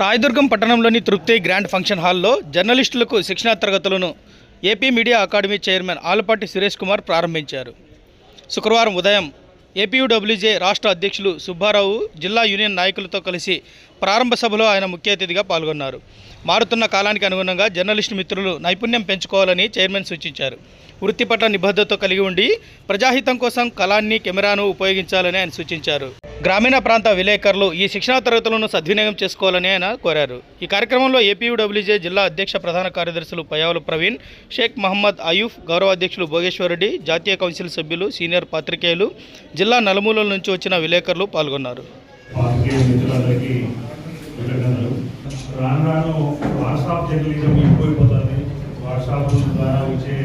రాయదుర్గం పట్టణంలోని తృప్తి grand function హాల్లో జర్నలిస్టులకు శిక్షణా తరగతులను AP media academy chairman Alapati Suresh Kumar ప్రారంభించారు. శుక్రవారం ఉదయం ఏపీయూడబ్ల్యూజే రాష్ట్ర అధ్యక్షులు సుబ్బారావు జిల్లా యూనియన్ నాయకులతో కలిసి ప్రారంభ సభలో ఆయన ముఖ్య అతిథిగా పాల్గొన్నారు. మారుతున్న కాలానికి అనుగుణంగా జర్నలిస్టు మిత్రులు నైపుణ్యం పెంచుకోవాలని చైర్మన్ సూచించారు. వృత్తి పట్ల నిబద్ధత కలిగి ఉండి ప్రజాహితం కోసం కళాన్ని కెమెరాను ఉపయోగించాలని ఆయన సూచించారు. గ్రామీణ ప్రాంత విలేకరులు ఈ శిక్షణా తరగతులను సద్వినియోగం చేసుకోవాలని ఆయన కోరారు. ఈ కార్యక్రమంలో ఏపీయూడబ్ల్యూజే జిల్లా అధ్యక్ష ప్రధాన కార్యదర్శులు పయావుల ప్రవీణ్ షేక్ మహమ్మద్ అయూఫ్ గౌరవ అధ్యక్షులు భోగేశ్వరరెడ్డి జాతీయ కౌన్సిల్ సభ్యులు సీనియర్ పాత్రికేయులు జిల్లా నలుమూలల నుంచి వచ్చిన విలేకరులు పాల్గొన్నారు. పార్టీ మిత్రులందరికీ రాను రాను వాట్సాప్ జర్నలిజం ఎక్కువైపోతుంది. వాట్సాప్ ద్వారా వచ్చే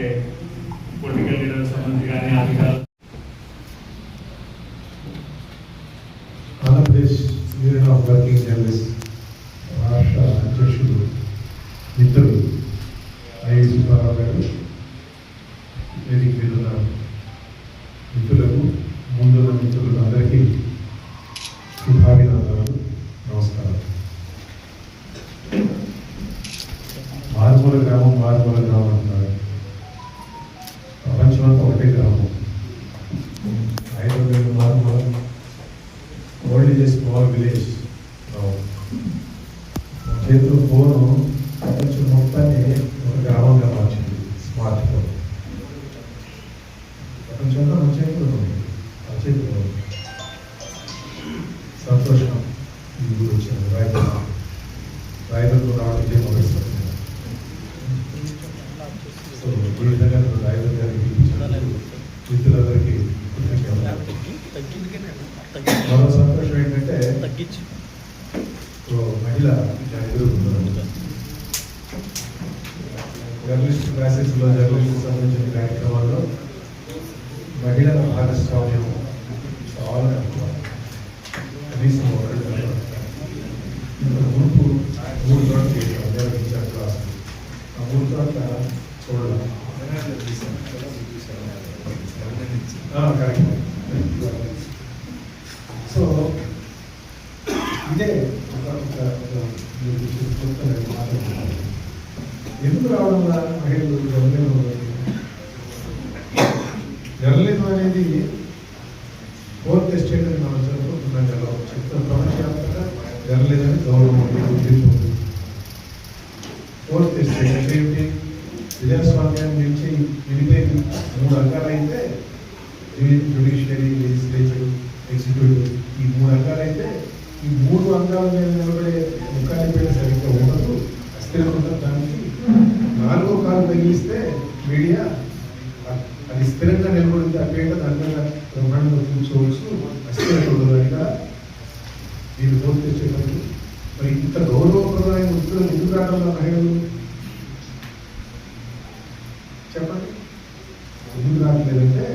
పొలిటికల్ లీడర్ సంబంధించి కానీ అధికారులు. Andhra Pradesh union of working journalist రాష్ట్ర అధ్యక్షుడు మిత్రులు జర్నలిస్ట్ సంబంధించిన కార్యక్రమాల్లో మహిళల భాగస్వామ్యం చాలా తక్కువ. కనీసం ఒకటి కనపడదు. మూడు చోట్ల చేశాం నిర్వహించాం ఆ మూడు చోట్ల చూడాలి కరెక్ట్ సో ఇదే ఒక- ఒక- ఒక మీరు చెప్తున్న మాట్లాడుతున్నారు ఎందుకు రావడం వల్ల మహిళలు జర్నలిజం జర్నలిజం అనేది ఫోర్త్ ఎస్టేట్ అని మనం చదువుకుంటున్నాం కదా. చెప్తున్న ప్రపంచవ్యాప్తంగా జర్నలిజం గౌరవం ఉంది గుర్తింపు. ఫోర్త్ ఎస్టేట్ అంటే ఏమిటి? ప్రజాస్వామ్యం నుంచి విడిపోయి మూడు రకాలైతే జ్యుడిషియరీ లెజిస్లేచర్ ఎగ్జిక్యూటివ్ ఈ మూడు రకాలైతే ఈ మూడు అంగాల మీద నిలబడే ముఖాన్ని పైన సరిగ్గా ఉండదు అస్థిరం ఉండదు దానికి నాలుగో కాలు తగిలిస్తే మీడియా అ- అది స్థిరంగా నిలబడింది ఆ పేట దాని మీద బ్రహ్మాండంగా అశ్చర్యప్రదాయంగా మీరు నోట్ తెచ్చేటప్పుడు మరి ఇంత గౌరవప్రదాయం వృత్తులు ఎందుకు రావడం మహిళలు చెప్పండి ఎందుకు రావట్లేదంటే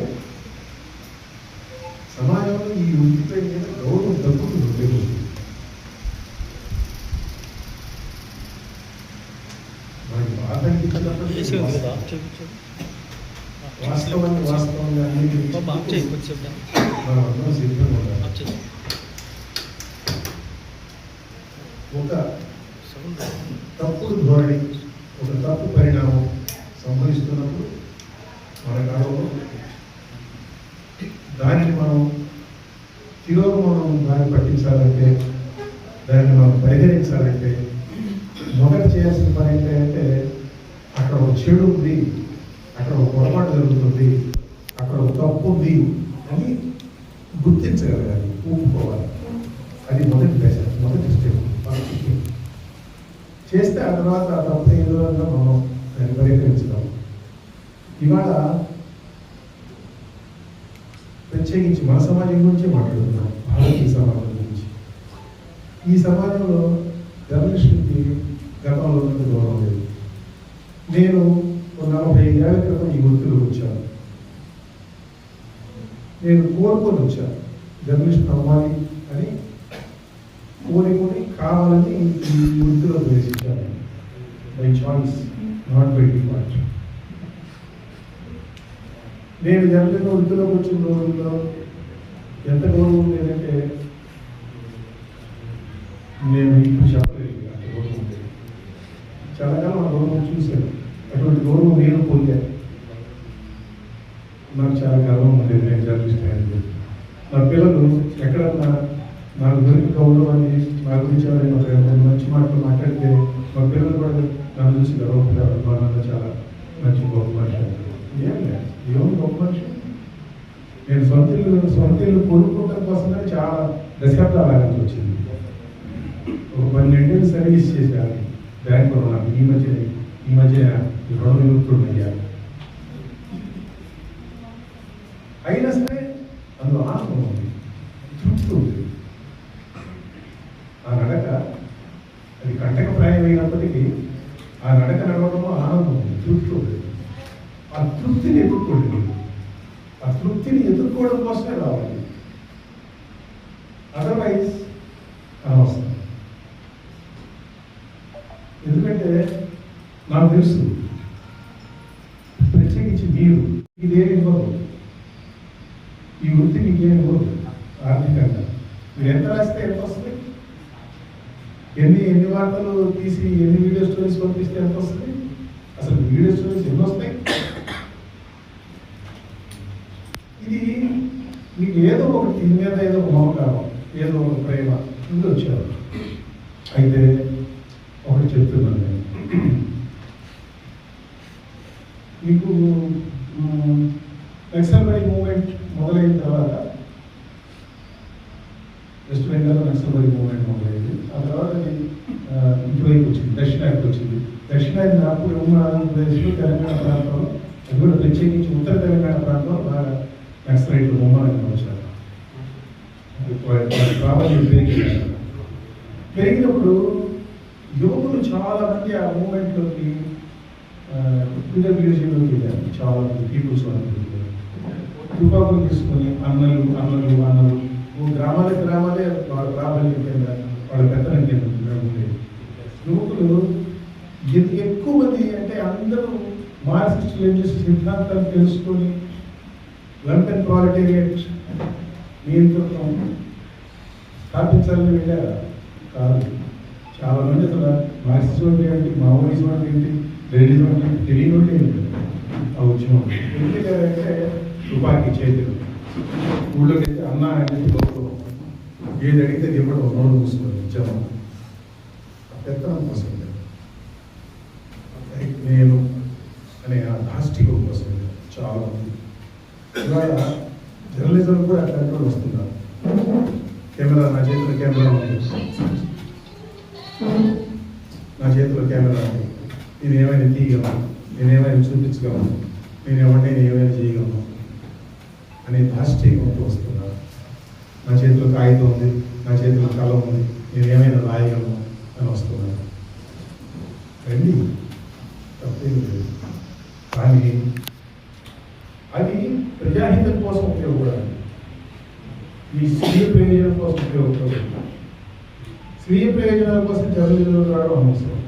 సమాజంలో ఈ వృత్తిపై మీద గౌరవం తగ్గుతుంది తెలుగు మనకి బాధ అనిపించినప్పుడు వాస్తవాన్ని వాస్తవంగా అంగీకరించేందుకు మనం అందరం సిద్ధంగా ఉండాలి ఒక తప్పుడు ధోరణి ఒక తప్పు పరిణామం సంభవిస్తున్నప్పుడు మన కాలంలో దానిని మనం తిరోగమనం దాన్ని పట్టించాలంటే దాన్ని మనం పరిహరించాలంటే మొదట చేయాల్సిన పని ఏంటంటే అక్కడ ఒక చెడు ఉంది అక్కడ ఒక పొరపాటు జరుగుతుంది అక్కడ ఒక తప్పు ఉంది అని గుర్తించగలగాలి ఊపుకోవాలి అది మొదటి దశ మొదటి స్టెప్ చేస్తే ఆ తర్వాత ఆ తప్పు ఏదో అన్నా మనం దాన్ని పరిహరించగలం ఇవాళ ప్రత్యేకించి మన సమాజం గురించి మాట్లాడుతున్నాం. భారతీయ సమాజం గురించి. ఈ సమాజంలో జర్నలిస్టులకి గతంలో గౌరవం లేదు. నేను ఒక నలభై ఏళ్ళ క్రితం ఈ వృత్తిలో వచ్చాను. నేను కోరుకొని వచ్చాను. జర్నలిస్ట్ అవ్వాలి అని. కోరిక కావాలని ఈ వృత్తిలో ప్రవేశించాను by choice not by default నేను ఎవరికైనా వృత్తిలోకి వచ్చిన రోజుల్లో ఎంత గౌరవం లేదంటే నేను ఇప్పుడు చెప్పలేదు అంత గౌరవం లేదు చాలా కాలం ఆ గౌరవం చూశాను. అటువంటి గౌరవం నేను పొందాను. నాకు చాలా గర్వం ఉండేది నేను జర్నలిస్ట్ అయ్యాను. నా పిల్లలు ఎక్కడన్నా నా గురించి గౌరవాన్ని నా గురించి ఎవరైనా ఒక మంచి మాటలు మాట్లాడితే మా పిల్లలు కూడా నన్ను చూసి గర్వపడ్డారు మా నాన్న చాలా మంచి గొప్ప మనిషి ఏం లేదు. ఏం గొప్ప మనిషి? నేను సొంత ఇల్లు సొంత ఇల్లు కొనుక్కోవడం కోసమే చాలా దశాబ్దాలు ఆగాల్సి వచ్చింది. ఒక పన్నెండేళ్ళు సర్వీస్ చేశాను బ్యాంక్ రుణం ఈ మధ్య ఈ మధ్య రుణ విముక్తుడు అయ్యాను అయినా సరే అందులో ఆనందం ఉంది తృప్తి ఉంది ఆ నడక అది కంటక ప్రాయమైనప్పటికీ ఆ నడక నడవడంలో ఆనందం ఉంది తృప్తి ఉంది ఆ తృప్తిని ఎదుర్కోండి మీరు. వృత్తిని ఎదుర్కోవడం కోసమే రావాలి. అదర్వైజ్ అనవసరం ఎందుకంటే నాకు తెలుసు ప్రత్యేకించి మీరు ఇదేమి ఇవ్వదు ఈ వృత్తి మీకేమి ఇవ్వదు ఆర్థికంగా. మీరు ఎంత రాస్తే ఎంత వస్తుంది? ఎన్ని ఎన్ని వార్తలు తీసి ఎన్ని వీడియో స్టోరీస్ పంపిస్తే ఎంత వస్తుంది అసలు వీడియో స్టోరీస్ ఎన్ని వస్తాయి ఇది మీకు ఏదో ఒక దీని మీద ఏదో ఒక మమకారం ఏదో ఒక ప్రేమ ఇది వచ్చారు అయితే ఒకటి చెప్తున్నాను నేను. మీకు మ్, నక్సల్బరీ మూమెంట్ మొదలైన తర్వాత వెస్ట్ బెంగాల్ నక్సల్బరీ మూమెంట్ మొదలైంది. ఆ తర్వాత ఇటువైపు వచ్చింది దక్షిణానికి వచ్చింది. దక్షిణాది నాకు ఉన్న ఆంధ్రప్రదేశ్లో తెలంగాణ ప్రాంతంలో అది కూడా ప్రత్యేకించి ఉత్తర తెలంగాణ ప్రాంతంలో బాగా నక్సలైట్ వారి- వారి పెరిగింది పెరిగినప్పుడు యువకులు చాలా మంది ఆ మూమెంట్లోకి పిడబ్ల్యూసీలోకి వెళ్ళారు. చాలా మంది పీపుల్స్ వాళ్ళు తుపాకులు తీసుకొని అన్నలు అన్నలు అన్నలు. ఓ గ్రామాల గ్రామాలే వాళ్ళ ప్రాబల్యం కింద వాళ్ళ పెత్తనం కింద యువకులు ఎక్కువ మంది అంటే అందరూ మార్క్సిస్ట్ లెనిస్ట్ సిద్ధాంతాలు తెలుసుకొని లండన్ ప్రాలటేరియట్ నియంత్రణ స్థాపించాలని వెళ్ళారా. కాదు చాలామంది అసలు మార్క్సిజం అంటే ఏంటి మావోయిజం అంటే ఏంటి లెనిజం అంటే ఏంటి తెలియని వాళ్ళు ఏంటి? ఆ ఉద్యమం. ఎందుకంటే తుపాకీ చేతులు. ఊళ్ళోకి అయితే అన్న అనేది గౌరవం ఏది అడిగితే ఇవ్వడం నోరు మూసుకొని ఉద్యమం. పెత్తనం కోసం నేను అనే ఆ దాష్టికం కోసం చాలా మంది. ఇవాళ జర్నలిజం కూడా అట్లాంటి వస్తున్నారు. కెమెరా నా చేతిలో కెమెరా ఉంది. నా చేతిలో కెమెరా ఉంది. నేను ఏమైనా తీయగలను? నేను ఏమైనా చూపించగలను? నేను ఎవరినైనా ఏమైనా చేయగలను? అనే దాష్టీకంతో వస్తున్నారు నా చేతిలో కాగితం ఉంది. నా చేతిలో కలం ఉంది. నేను ఏమైనా రాయగలను అని వస్తున్నాను రండి. తప్పేం లేదు. కానీ అది ప్రజాహితం కోసం ఉపయోగపడాలి. మీ స్వీయ ప్రయోజనం కోసం ఉపయోగపడదు. స్వీయ ప్రయోజనాల కోసం జర్నలిజంలో రావడం అవసరం.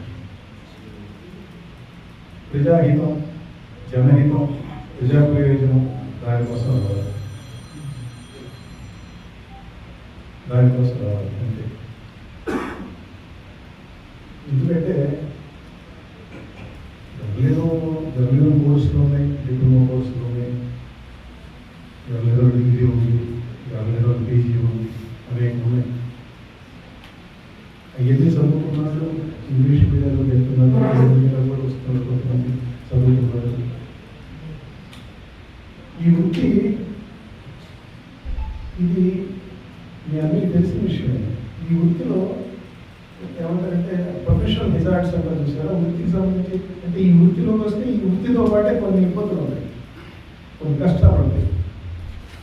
ప్రజాహితం జనహితం ప్రజా ప్రయోజనం దానికోసం రావాలి. దానికోసం రావాలి అంతే. ఎందుకంటే జర్నలిజం జర్నలిజం కోర్సులు ఉన్నాయి డిప్లొమా కోర్సులు ఉన్నాయి జర్నలిజం డిగ్రీ ఉంది జర్నలిజం పీజీ ఉంది అనేక ఉన్నాయి అవన్నీ చదువుకున్నారు ఇంగ్లీష్ మీడియంలో వెళ్తున్నారు తెలుగు మీడియంలో కూడా వస్తున్నారు కొంతమంది చదువుకున్నారు ఈ వృత్తి ఇది మీ అందరికీ తెలిసిన విషయం ఈ వృత్తిలో ఏమంటారంటే ప్రొఫెషనల్ డిజార్ట్స్ అంటారు చూసారా వృత్తికి సంబంధించి అంటే ఈ వృత్తిలోకి వస్తే ఈ వృత్తితో పాటే కొన్ని ఇబ్బందులు ఉంటాయి. కొన్ని కష్టాలు ఉంటాయి.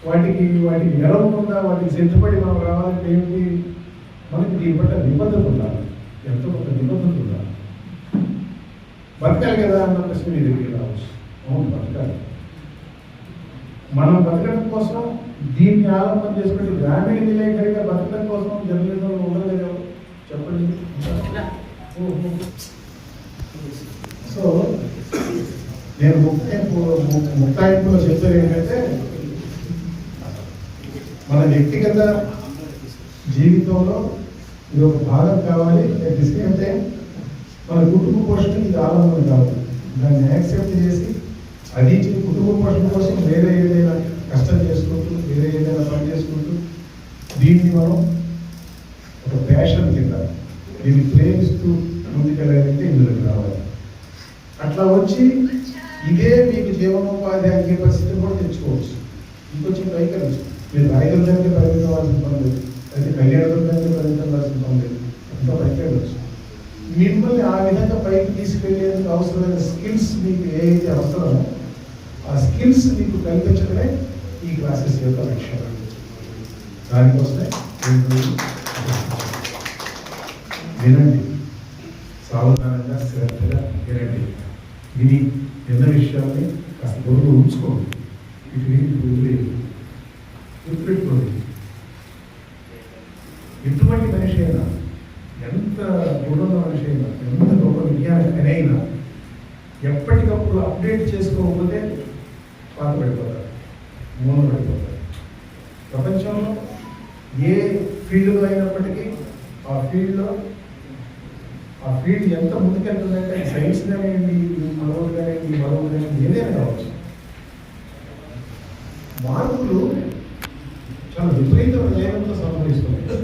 వాటికి వాటికి ఉందా? వాటికి సిద్ధపడి మనం రావాలంటే ఏమిటి? మనకి దీని పట్ల నిబంధన ఉండాలి. ఎంతో కొంత నిబంధన ఉండాలి? బతకాలి కదా అన్న ప్రశ్న మీ దగ్గరికి రావచ్చు. అవును బతకాలి. మనం బతకడం కోసం దీన్ని ఆలంబన చేసుకుంటే గ్రామీణ విలేకరిగా బతకడం కోసం జర్నలిజంలో ఉండదు కదా ఎవరు? చెప్పండి ఓహో. సో నేను ముక్తాయింపు ము- ముక్తాయింపులో చెప్పేది ఏంటంటే మన వ్యక్తిగత జీవితంలో ఇది ఒక భాగం కావాలి అట్ ది సేమ్ టైం మన కుటుంబ పోషణ ఇది ఆలంబన కాదు దాన్ని యాక్సెప్ట్ చేసి అది కుటుంబ పోషణ కోసం వేరే ఏదైనా కష్టం చేసుకుంటూ వేరే ఏదైనా పని చేసుకుంటూ దీన్ని మనం ఒక ప్యాషన్ కింద దీన్ని ప్రేమిస్తూ ముందుకెళ్ళాలంటే ఇందులోకి రావాలి. అట్లా వచ్చి ఇదే మీకు జీవనోపాధి అయ్యే పరిస్థితిని కూడా తెచ్చుకోవచ్చు. ఇంకొంచెం పైకి మీరు రాయగలదానికి పరిమితం అవ్వాల్సిన పని లేదు. అయితే కళ్యాణదుర్గానికి పరిమితం అవ్వాల్సిన పని లేదు. ఎంతో పైకి మిమ్మల్ని ఆ విధంగా పైకి తీసుకెళ్ళేందుకు అవసరమైన స్కిల్స్ మీకు ఏదైతే అవసరమో ఆ స్కిల్స్ మీకు కల్పించడమే ఈ క్లాసెస్ యొక్క లక్ష్యం. దానికోసమే వినండి. సావధానంగా శ్రద్ధగా వినండి. విని ఎన్న విషయాల్ని కాస్త బుర్రలో ఉంచుకోండి. ఇటు వీటిని వదిలేదు గుర్తుపెట్టుకోండి. ఎటువంటి మనిషి అయినా ఆ ఫీల్డ్ ఎంత ముందుకెళ్తుందంటే సైన్స్ కానివ్వండి మరొకటి కానివ్వండి మరొకటి కానివ్వండి ఏదైనా కావచ్చు. మార్పులు చాలా విపరీతమైన వేగంతో సంభవిస్తున్నాయి.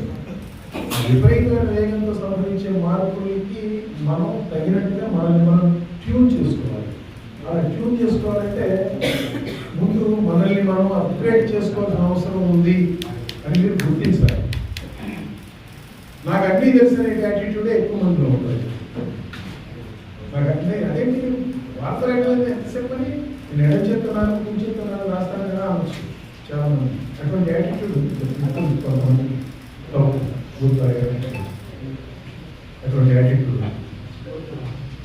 విపరీతమైన వేగంతో సంభవించే మార్పులకి మనం తగినట్టుగా మనల్ని మనం ట్యూన్ చేసుకోవాలి. అలా ట్యూన్ చేసుకోవాలంటే ముందు మనల్ని మనం అప్గ్రేడ్ చేసుకోవాల్సిన అవసరం ఉంది అని మీరు గుర్తించాలి నాకు అన్నీ తెలిసిన యాటిట్యూడే ఎక్కువ మందిలో ఉంటుంది నాకు అన్నీ అదేంటి వార్తలు ఎట్లయితే ఎంతసేపు అని నేను ఎడం చెప్తున్నాను కుడి చెప్తున్నాను రాస్తాను కదా అనొచ్చు చాలా మంది. అటువంటి యాటిట్యూడ్ కొంతమంది గుర్తు అటువంటి యాటిట్యూడ్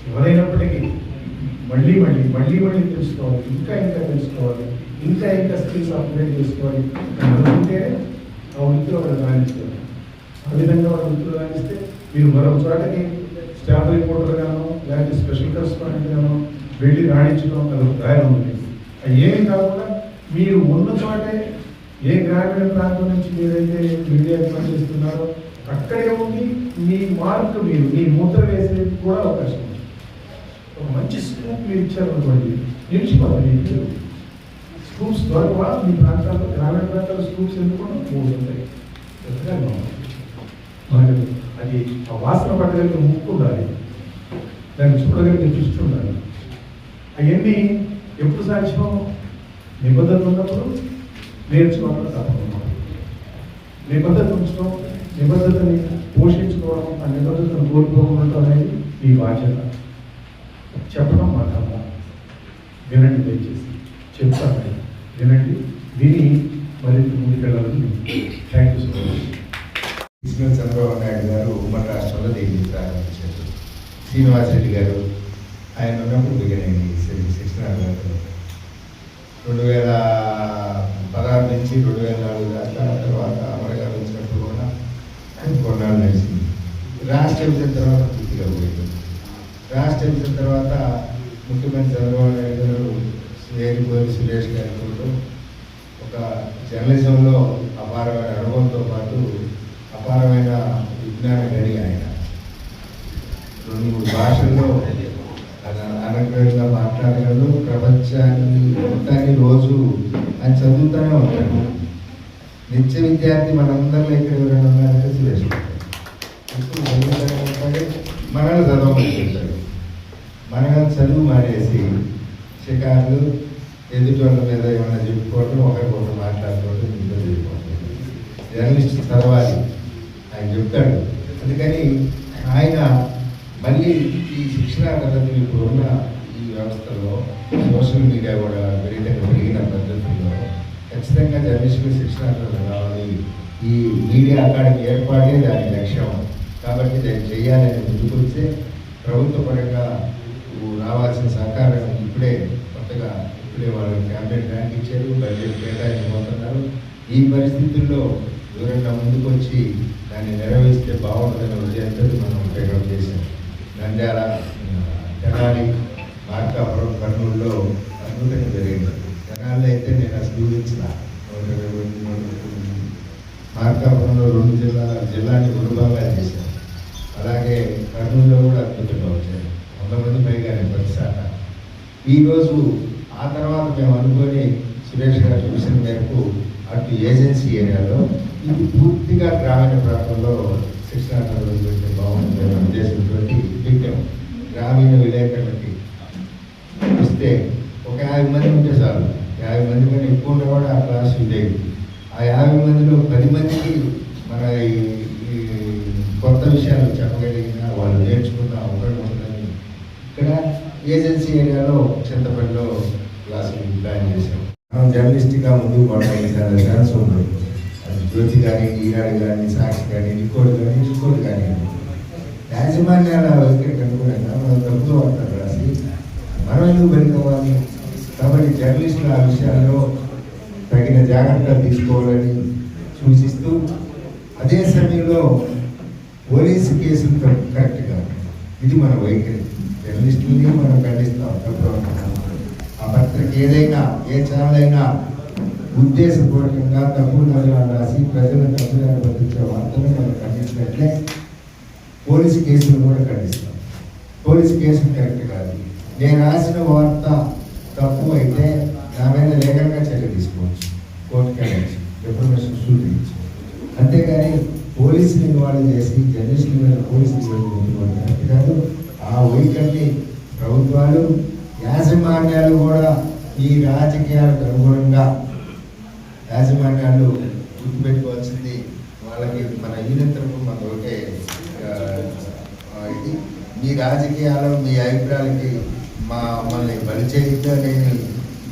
ఎవరైనప్పటికీ మళ్ళీ మళ్ళీ మళ్ళీ మళ్ళీ తెలుసుకోవాలి. ఇంకా ఇంకా తెలుసుకోవాలి. ఇంకా ఇంకా స్కిల్స్ అప్గ్రేడ్ చేసుకోవాలి. అనుకుంటే ఆ వృత్తిలో వాళ్ళు రాణిస్తారు. ఆ విధంగా వాళ్ళ వృత్తిలో రాణిస్తే మీరు మరొక చోటకి స్టాఫ్ రిపోర్టర్ గాను లేకపోతే స్పెషల్ కరెస్పాండెంట్ గాను వెళ్ళి రాణించడం అది ఒక దారి ఉంది అది కాకుండా మీరు ఉన్న చోటే ఏ గ్రామీణ ప్రాంతం నుంచి మీరైతే మీడియాకి పనిచేస్తున్నారో అక్కడే ఉండి మీ మార్క్ మీరు మీ ముద్ర వేసేది కూడా అవకాశం ఉంది. ఒక మంచి స్కూప్ మీరు ఇచ్చారనుకోండి నిలిచిపోతుంది మీకు స్కూప్స్ దొరకవా మీ ప్రాంతాల్లో గ్రామీణ ప్రాంతాల స్కూప్స్ ఎందుకు మూడు ఉంటాయి. అది ఆ వాసన పట్టగలిగిన ముక్కు ఉండాలి. దాన్ని చూడగలిగిన దృష్టి ఉండాలి అవన్నీ ఎప్పుడు సాధ్యం నిబంధనలు ఉన్నప్పుడు నేర్చుకోవడం తప్పకుండా. నిబంధన ఉంచడం నిబద్ధతని పోషించుకోవడం ఆ నిబద్ధతను కోరుకోవడం అనేది మీ బాధ్యత. చెప్పడం మాట్లాడడం వినండి దయచేసి. చెప్తాను. వినండి. విని మరింత ముందుకెళ్ళాలని thank you so much Chandrababu Naidu గారు ఉమ్మడి రాష్ట్రంలో దీన్ని ప్రారంభించారు శ్రీనివాసరెడ్డి గారు ఆయన ఉన్నప్పుడు శ్రీ శిక్షణ రెండు వేల పదహారు నుంచి రెండు వేల నాలుగు దాకా తర్వాత అమరగారు వచ్చినప్పుడు కూడా కొన్నాళ్ళు నడిచింది రాష్ట్ర విభజన తర్వాత పూర్తిగా పోయింది రాష్ట్ర విభజన తర్వాత ముఖ్యమంత్రి చంద్రబాబు నాయుడు గారు వేరుకోరి సురేష్ గారితో ఒక జర్నలిజంలో అపారమైన అనుభవంతో పాటు అపారమైన విజ్ఞాన గడి ఆయన రెండు మూడు భాషల్లో అన- అనర్గళంగా మాట్లాడగలరు ప్రపంచాన్ని మొత్తాన్ని రోజు ఆయన చదువుతూనే ఉంటాడు నిత్య విద్యార్థి మనందరిలో ఇక్కడ ఎవరైనా ఉన్నారంటే సురేష్ ఎప్పుడు మనల్ని చదవమంటుంటాడు చదువు మానేసి షికార్లు ఎదుటి వాళ్ళ మీద ఏమైనా చెప్పుకోవటం ఒకరికొకరు మాట్లాడుకోవటం ఇంట్లో చెప్పుకోవటం జర్నలిస్ట్ చదవాలి. ఆయన చెప్తాడు. అందుకని ఆయన మళ్ళీ ఈ శిక్షణ పద్ధతులు ఇప్పుడు ఉన్న ఈ వ్యవస్థలో సోషల్ మీడియా కూడా విపరీతంగా పెరిగిన పద్ధతుల్లో ఖచ్చితంగా జర్నలిస్టులు శిక్షణ కావాలి ఈ మీడియా అకాడమీ ఏర్పాటే దాని లక్ష్యం. కాబట్టి దాన్ని చేయాలని ముందుకొస్తే ప్రభుత్వ పరంగా రావాల్సిన సహకారం ఇప్పుడే కొత్తగా ఇప్పుడే వాళ్ళు క్యాబినెట్ ర్యాంక్ ఇచ్చారు బడ్జెట్ కేటాయించబోతున్నారు ఈ పరిస్థితుల్లో ఎవరైనా ముందుకొచ్చి దాన్ని నెరవేరిస్తే బాగుంటుందనే ఉదయంతో మనం ప్రయోగం చేశాం. నంద్యాల తెనాలి మార్కాపురం కర్నూలులో అద్భుతంగా జరిగింది. తెనాలి అయితే నేను అసలు ఊహించిన నూట ఇరవై మంది, నూట ముప్పై మంది. మార్కాపురంలో రెండు జిల్లాల జిల్లాని గురుబాగా చేశారు. అలాగే కర్నూలులో కూడా అద్భుతంగా వచ్చారు. వంద మంది పైగానే ప్రతిసాట ఈరోజు ఆ తర్వాత మేము అనుకొని సురేష్ గారు చూసిన మేరకు అటు ఏజెన్సీ ఏరియాలో ఇది పూర్తిగా గ్రామీణ ప్రాంతంలో శిక్షణ తరగతులు బాగుంటుంది ఉద్దేశంతో పెట్టాం. గ్రామీణ విలేకరులకి ఇస్తే ఒక యాభై మంది ఉంటే చాలు. యాభై మంది కన్నా ఎక్కువ కూడా ఆ క్లాస్ ఉండేది ఆ యాభై మందిలో పది మందికి మన ఈ కొత్త విషయాలు చెప్పగలిగిన వాళ్ళు నేర్చుకున్న అవకాశం ఉంటుందని ఇక్కడ ఏజెన్సీ ఏరియాలో చింతపల్లిలో క్లాసులు ప్లాన్ చేశాం. మనం జర్నలిస్ట్గా ముందుకు పోవడానికి ఛాన్స్ ఉంది. అది జ్యోతి కానీ ఈనాడు కానీ సాక్షి కానీ ఇంకోటి కానీ ఇంకోటి కానీ. యాజమాన్యాల వైఖరికి అనుగుణంగా మనం తప్పులు ఉంటారు రాసి. మనం ఎందుకు పెట్టుకోవాలి కాబట్టి జర్నలిస్టులు ఆ విషయాల్లో తగిన జాగ్రత్తలు తీసుకోవాలని సూచిస్తూ అదే సమయంలో పోలీసు కేసులు కరెక్ట్ కరెక్ట్గా ఇది మన వైఖరి. జర్నలిస్టులని మనం ఖండిస్తాం. ఆ పత్రిక ఏదైనా ఏ ఛానల్ అయినా ఉద్దేశపూర్వకంగా తప్పుడు కథనాలు రాసి ప్రజలను తప్పుదారి పట్టించే వార్తలు మనం ఖండించినట్లే పోలీసు కేసులు కూడా ఖండిస్తాం. పోలీసు కేసులు కరెక్ట్ కాదు. నేను రాసిన వార్త తప్పు అయితే నా మీద లేఖంగా చర్య తీసుకోవచ్చు. కోర్టుకి వెళ్ళచ్చు. ఇన్ఫర్మేషన్ సూచించు అంతేగాని పోలీసుని ఇన్వాల్వ్ చేసి జర్నలిస్టుల మీద పోలీసులు ఇన్వాల్వ్ కరెక్ట్ కాదు ఆ వైఖరిని ప్రభుత్వాలు యాజమాన్యాలు కూడా ఈ రాజకీయాలకు అనుగుణంగా యాజమాన్యాలు గుర్తుపెట్టుకోవాల్సింది వాళ్ళకి మన యూనిట్ మన ఒకటే ఇది. మీ రాజకీయాలు మీ అభిప్రాయాలకి మా మమ్మల్ని బలి చేయొద్దని